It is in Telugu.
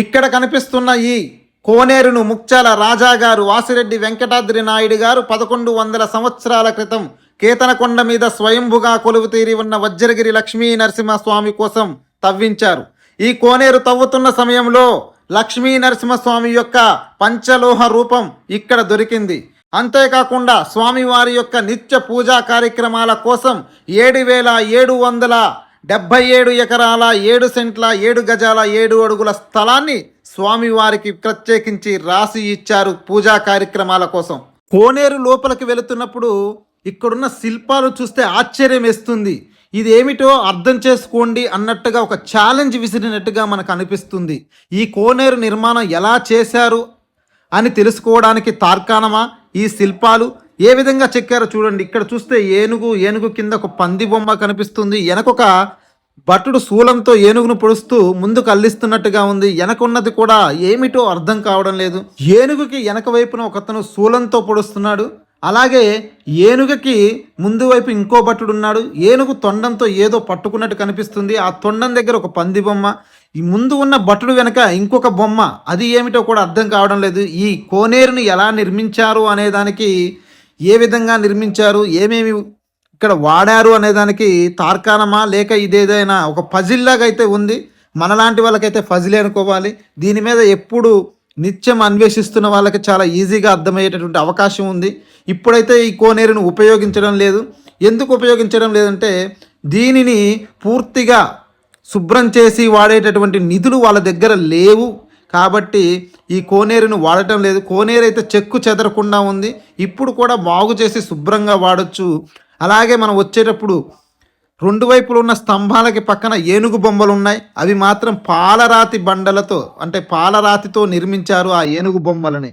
ఇక్కడ కనిపిస్తున్న ఈ కోనేరును ముక్చాల రాజాగారు వాసిరెడ్డి వెంకటాద్రి నాయుడు గారు పదకొండు వందల సంవత్సరాల క్రితం కేతనకొండ మీద స్వయంభుగా కొలువు తీరి ఉన్న వజ్రగిరి లక్ష్మీ నరసింహస్వామి కోసం తవ్వించారు. ఈ కోనేరు తవ్వుతున్న సమయంలో లక్ష్మీ నరసింహస్వామి యొక్క పంచలోహ రూపం ఇక్కడ దొరికింది. అంతేకాకుండా స్వామివారి యొక్క నిత్య పూజా కార్యక్రమాల కోసం ఏడు వేల ఏడు వందల డెబ్బై ఏడు ఎకరాల ఏడు సెంట్ల ఏడు గజాల ఏడు అడుగుల స్థలాన్ని స్వామివారికి ప్రత్యేకించి రాసి ఇచ్చారు పూజా కార్యక్రమాల కోసం. కోనేరు లోపలికి వెళుతున్నప్పుడు ఇక్కడున్న శిల్పాలు చూస్తే ఆశ్చర్యం వేస్తుంది. ఇది ఏమిటో అర్థం చేసుకోండి అన్నట్టుగా ఒక ఛాలెంజ్ విసిరినట్టుగా మనకు అనిపిస్తుంది. ఈ కోనేరు నిర్మాణం ఎలా చేశారు అని తెలుసుకోవడానికి తార్కాణమా? ఈ శిల్పాలు ఏ విధంగా చెక్కారో చూడండి. ఇక్కడ చూస్తే ఏనుగు ఏనుగు కింద ఒక పంది బొమ్మ కనిపిస్తుంది. వెనకొక భటుడు శూలంతో ఏనుగును పొడుస్తూ ముందుకు అల్లిస్తున్నట్టుగా ఉంది. వెనకున్నది కూడా ఏమిటో అర్థం కావడం లేదు. ఏనుగుకి వెనక వైపున ఒకతను శూలంతో పొడుస్తున్నాడు. అలాగే ఏనుగుకి ముందు వైపు ఇంకో భటుడు ఉన్నాడు. ఏనుగు తొండంతో ఏదో పట్టుకున్నట్టు కనిపిస్తుంది. ఆ తొండం దగ్గర ఒక పంది బొమ్మ. ఈ ముందు ఉన్న భటుడు వెనక ఇంకొక బొమ్మ. అది ఏమిటో కూడా అర్థం కావడం లేదు. ఈ కోనేరుని ఎలా నిర్మించారు అనేదానికి ఏ విధంగా నిర్మించారు ఏమేమి ఇక్కడ వాడారు అనే దానికి తార్కాణమా? లేక ఇదేదైనా ఒక పజిల్లాగా అయితే ఉంది. మనలాంటి వాళ్ళకైతే ఫజిలే అనుకోవాలి. దీని మీద ఎప్పుడు నిత్యం అన్వేషిస్తున్న వాళ్ళకి చాలా ఈజీగా అర్థమయ్యేటటువంటి అవకాశం ఉంది. ఇప్పుడైతే ఈ కోనేరును ఉపయోగించడం లేదు. ఎందుకు ఉపయోగించడం లేదంటే దీనిని పూర్తిగా శుభ్రం చేసి వాడేటటువంటి నిధులు వాళ్ళ దగ్గర లేవు. కాబట్టి ఈ కోనేరును వాడటం లేదు. కోనేరు అయితే చెక్కు చెదరకుండా ఉంది. ఇప్పుడు కూడా బాగు చేసి శుభ్రంగా వాడచ్చు. అలాగే మనం వచ్చేటప్పుడు రెండు వైపులు ఉన్న స్తంభాలకి పక్కన ఏనుగు బొమ్మలు ఉన్నాయి అవి మాత్రం పాలరాతి బండలతో అంటే పాలరాతితో నిర్మించారు ఆ ఏనుగు బొమ్మలని.